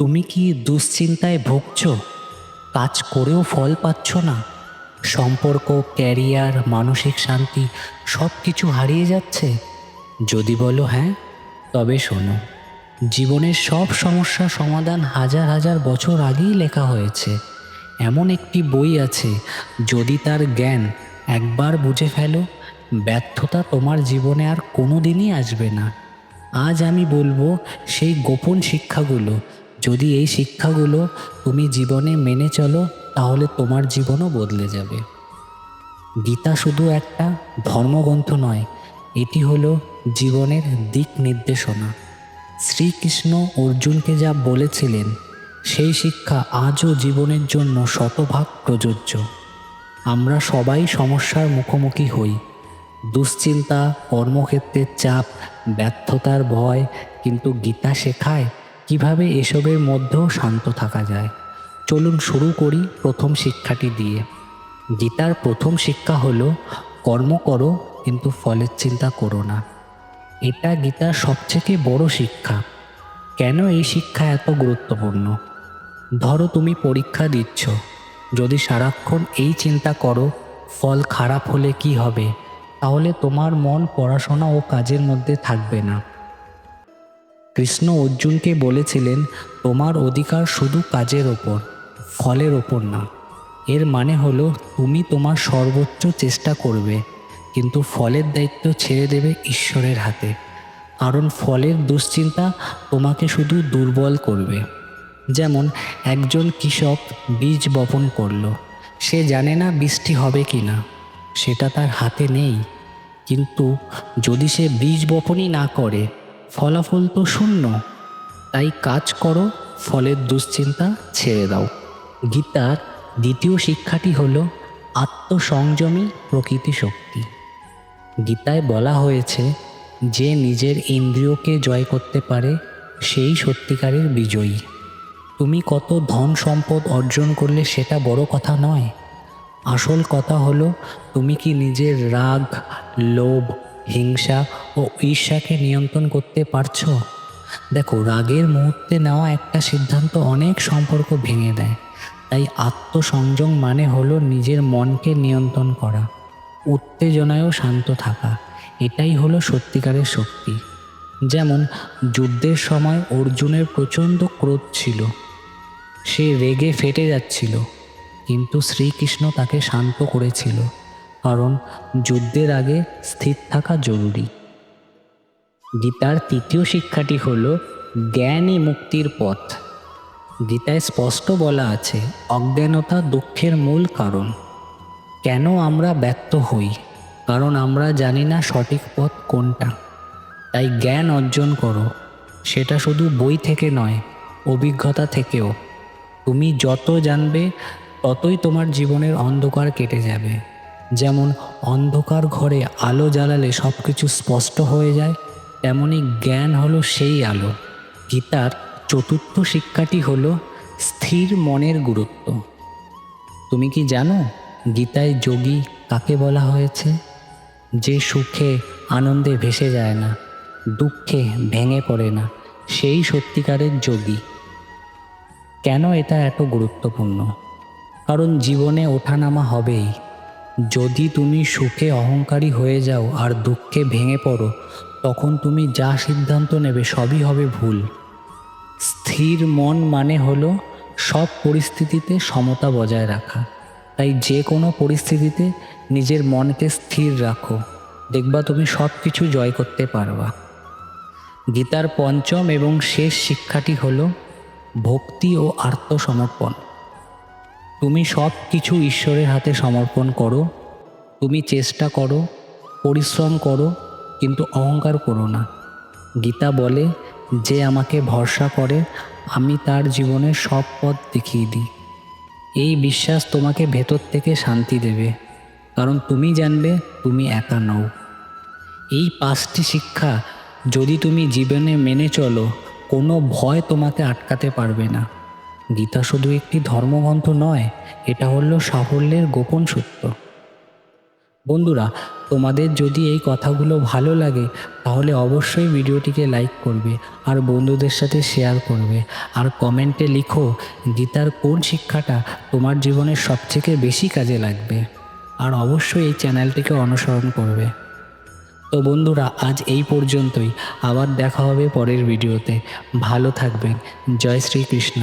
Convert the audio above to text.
তুমি কি দুশ্চিন্তায় ভুগছ? কাজ করেও ফল পাচ্ছ না? সম্পর্ক, ক্যারিয়ার, মানসিক শান্তি সব কিছু হারিয়ে যাচ্ছে? যদি বলো হ্যাঁ তবে শোনো, জীবনের সব সমস্যা সমাধান হাজার হাজার বছর আগেই লেখা হয়েছে। এমন একটি বই আছে, যদি তার জ্ঞান একবার বুঝে ফেলো, ব্যর্থতা তোমার জীবনে আর কোনো দিনই আসবে না। আজ আমি বলব সেই গোপন শিক্ষাগুলো যদি এই শিক্ষাগুলো তুমি জীবনে মেনে চলো, তাহলে তোমার জীবনও বদলে যাবে। গীতা শুধু একটা ধর্মগ্রন্থ নয়, এটি হলো জীবনের দিক নির্দেশনা। শ্রীকৃষ্ণ অর্জুনকে যা বলেছিলেন, সেই শিক্ষা আজও জীবনের জন্য শতভাগ প্রযোজ্য। আমরা সবাই সমস্যার মুখোমুখি হই। দুশ্চিন্তা, কর্মক্ষেত্রের চাপ, ব্যর্থতার ভয়, কিন্তু গীতা শেখায় কীভাবে এসবের মধ্যেও শান্ত থাকা যায়? চলুন শুরু করি প্রথম শিক্ষাটি দিয়ে। গীতার প্রথম শিক্ষা হলো, কর্ম করো, কিন্তু ফলের চিন্তা করো না। এটা গীতার সবথেকে বড় শিক্ষা। কেন এই শিক্ষা এত গুরুত্বপূর্ণ? ধরো তুমি পরীক্ষা দিচ্ছ। যদি সারাক্ষণ এই চিন্তা করো, ফল খারাপ হলে কি হবে? তাহলে তোমার মন পড়াশোনা ও কাজের মধ্যে থাকবে না। কৃষ্ণ অর্জুনকে বলেছিলেন, তোমার অধিকার শুধু কাজের ওপর, ফলের ওপর না। এর মানে হলো, তুমি তোমার সর্বোচ্চ চেষ্টা করবে, কিন্তু ফলের দায়িত্ব ছেড়ে দেবে ঈশ্বরের হাতে। কারণ ফলের দুশ্চিন্তা তোমাকে শুধু দুর্বল করবে। যেমন একজন কৃষক বীজ বপন করল, সে জানে না বৃষ্টি হবে কি না, সেটা তার হাতে নেই। কিন্তু যদি সে বীজ বপনই না করে ফলাফল তো শূন্য। তাই কাজ করো, ফলের দুশ্চিন্তা ছেড়ে দাও। গীতার দ্বিতীয় শিক্ষাটি হল আত্মসংযমী প্রকৃতি শক্তি। গীতায় বলা হয়েছে, যে নিজের ইন্দ্রিয়কে জয় করতে পারে, সেই সত্যিকারের বিজয়ী। তুমি কত ধন সম্পদ অর্জন করলে সেটা বড় কথা নয়। আসল কথা হলো, তুমি কি নিজের রাগ, লোভ হিংসা ও ঈর্ষাকে নিয়ন্ত্রণ করতে পারছ? দেখো, রাগের মুহূর্তে নেওয়া একটা সিদ্ধান্ত অনেক সম্পর্ক ভেঙে দেয়। তাই আত্মসংযম মানে হলো নিজের মনকে নিয়ন্ত্রণ করা, উত্তেজনায়ও শান্ত থাকা। এটাই হলো সত্যিকারের শক্তি। যেমন, যুদ্ধের সময় অর্জুনের প্রচণ্ড ক্রোধ ছিল। সে রেগে ফেটে যাচ্ছিল, কিন্তু শ্রীকৃষ্ণ তাকে শান্ত করেছিল। কারণ যুদ্ধের আগে স্থির থাকা জরুরি। গীতার তৃতীয় শিক্ষাটি হল জ্ঞানই মুক্তির পথ। গীতায় স্পষ্ট বলা আছে, অজ্ঞানতা দুঃখের মূল কারণ। কেন আমরা ব্যর্থ হই? কারণ আমরা জানি না সঠিক পথ কোনটা। তাই জ্ঞান অর্জন করো, সেটা শুধু বই থেকে নয়, অভিজ্ঞতা থেকেও। তুমি যত জানবে, ততই তোমার জীবনের অন্ধকার কেটে যাবে। যেমন অন্ধকার ঘরে আলো জ্বালালে সব কিছু স্পষ্ট হয়ে যায়, তেমনি জ্ঞান হলো সেই আলো। গীতার চতুর্থ শিক্ষাটি হলো স্থির মনের গুরুত্ব। তুমি কি জানো গীতায় যোগী কাকে বলা হয়েছে? যে সুখে আনন্দে ভেসে যায় না, দুঃখে ভেঙে পড়ে না, সেই সত্যিকারের যোগী। কেন এটা এত গুরুত্বপূর্ণ? কারণ জীবনে ওঠানামা হবেই। যদি তুমি সুখে অহংকারী হয়ে যাও আর দুঃখে ভেঙে পড়ো, তখন তুমি যা সিদ্ধান্ত নেবে সবই হবে ভুল। স্থির মন মানে হলো সব পরিস্থিতিতে সমতা বজায় রাখা। তাই যে কোনো পরিস্থিতিতে নিজের মনকে স্থির রাখো। দেখবা তুমি সব কিছু জয় করতে পারবা। গীতার পঞ্চম এবং শেষ শিক্ষাটি হলো ভক্তি ও আত্মসমর্পণ। তুমি সব কিছু ঈশ্বরের হাতে সমর্পণ করো। তুমি চেষ্টা করো, পরিশ্রম করো, কিন্তু অহংকার করো না। গীতা বলে, যে আমাকে ভরসা করে, আমি তার জীবনের সব পথ দেখিয়ে দিই। এই বিশ্বাস তোমাকে ভেতর থেকে শান্তি দেবে, কারণ তুমি জানবে তুমি একা নও। এই পাঁচটি শিক্ষা যদি তুমি জীবনে মেনে চলো, কোনো ভয় তোমাকে আটকাতে পারবে না। গীতা শুধু একটি ধর্মগ্রন্থ নয়, এটা হলো সাফল্যের গোপন সত্য বন্ধুরা, তোমাদের যদি এই কথাগুলো ভালো লাগে, তাহলে অবশ্যই ভিডিওটিকে লাইক করবে আর বন্ধুদের সাথে শেয়ার করবে। আর কমেন্টে লিখো, গীতার কোন শিক্ষাটা তোমার জীবনের সবথেকে বেশি কাজে লাগবে। আর অবশ্যই এই চ্যানেলটিকে অনুসরণ করবে। তো বন্ধুরা, আজ এই পর্যন্তই। আবার দেখা হবে পরের ভিডিওতে। ভালো থাকবেন। জয় শ্রীকৃষ্ণ।